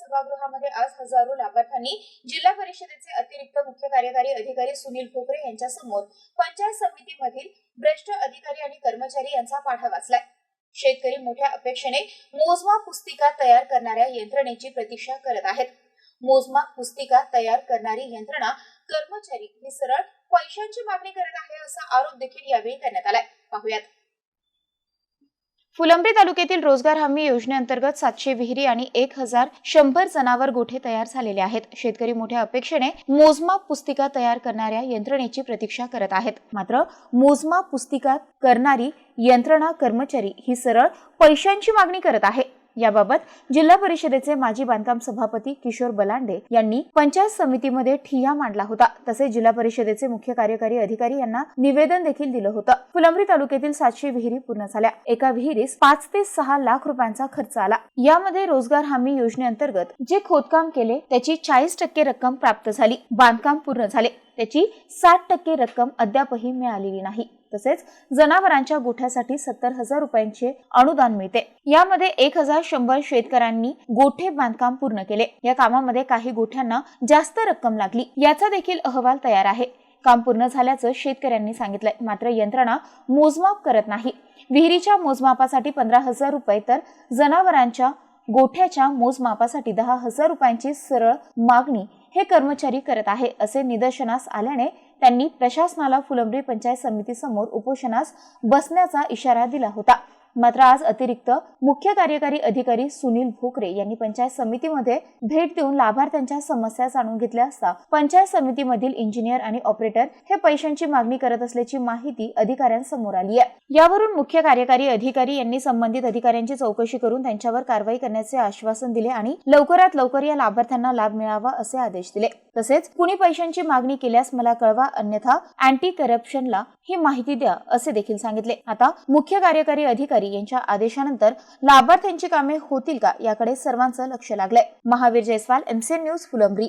सभागृहामध्ये आज हजारो लाभार्थ्यांनी जिल्हा परिषदेचे अतिरिक्त मुख्य कार्यकारी अधिकारी सुनील भोकरे यांच्या समोर पंचायत समितीमधील भ्रष्ट अधिकारी आणि कर्मचारी यांचा पाठा वाचलाय. शेतकरी मोठ्या अपेक्षेने मोजमाप पुस्तिका तयार करणाऱ्या यंत्रणेची प्रतीक्षा करत आहेत. मोजमाप पुस्तिका तयार करणारी यंत्रणा कर्मचारी ही सरळ पैशांची मागणी करत आहे असा आरोप देखील यावेळी करण्यात आलाय. पाहुयात. फुलंब्री तालुक्यातील रोजगार हमी योजनेअंतर्गत सातशे विहिरी आणि एक हजार शंभर जनावर गोठे तयार झालेले आहेत. शेतकरी मोठ्या अपेक्षेने मोजमाप पुस्तिका तयार करणाऱ्या यंत्रणेची प्रतीक्षा करत आहेत. मात्र मोजमाप पुस्तिका करणारी यंत्रणा कर्मचारी ही सरळ पैशांची मागणी करत आहे. याबाबत जिल्हा परिषदेचे माजी बांधकाम सभापती किशोर बलांडे यांनी पंचायत समितीमध्ये ठिय्या मांडला होता. तसेच जिल्हा परिषदेचे मुख्य कार्यकारी अधिकारी यांना निवेदन देखील दिलं होतं. फुलंब्री तालुक्यातील सातशे विहिरी पूर्ण झाल्या. एका विहिरीस पाच ते सहा लाख रुपयांचा खर्च आला. यामध्ये रोजगार हमी योजनेअंतर्गत जे खोदकाम केले त्याची चाळीस टक्के रक्कम प्राप्त झाली. बांधकाम पूर्ण झाले. त्याची साठ टक्के रक्कम अद्यापही मिळालेली नाही. तसेच जनावरांच्या गोठ्यासाठी सत्तर हजार रुपयांचे अनुदान मिळते. यामध्ये एक हजार शंभर शेतकऱ्यांनी गोठे बांधकाम पूर्ण केले. या कामामध्ये काही गोठ्यांना जास्त रक्कम लागली. याचा देखील अहवाल तयार आहे. काम पूर्ण झाल्याचं शेतकऱ्यांनी सांगितलंय. मात्र यंत्रणा मोजमाप करत नाही. विहिरीच्या मोजमापासाठी पंधरा हजार रुपये तर जनावरांच्या गोठ्याच्या मोजमापासाठी दहा हजार रुपयांची सरळ मागणी हे कर्मचारी करत आहे असे निदर्शनास आल्याने त्यांनी प्रशासनाला फुलंब्री पंचायत समितीसमोर उपोषणास बसण्याचा इशारा दिला होता. मात्र आज अतिरिक्त मुख्य कार्यकारी अधिकारी सुनील भोकरे यांनी पंचायत समितीमध्ये भेट देऊन लाभार्थ्यांच्या समस्या जाणून घेतल्या असता पंचायत समितीमधील इंजिनियर आणि ऑपरेटर हे पैशांची मागणी करत असल्याची माहिती अधिकाऱ्यांसमोर आली आहे. यावरून मुख्य कार्यकारी अधिकारी यांनी संबंधित अधिकाऱ्यांची चौकशी करून त्यांच्यावर कारवाई करण्याचे आश्वासन दिले आणि लवकरात लवकर या लाभार्थ्यांना लाभ मिळावा असे आदेश दिले. तसेच कुणी पैशांची मागणी केल्यास मला कळवा अन्यथा अँटी करप्शनला ही माहिती द्या असे देखील सांगितले. आता मुख्य कार्यकारी अधिकारी यांच्या आदेशानंतर लाभार्थ्यांची कामे होतील का याकडे सर्वांचं लक्ष लागलंय. Mahavir Jaiswal MCN news Phulambri.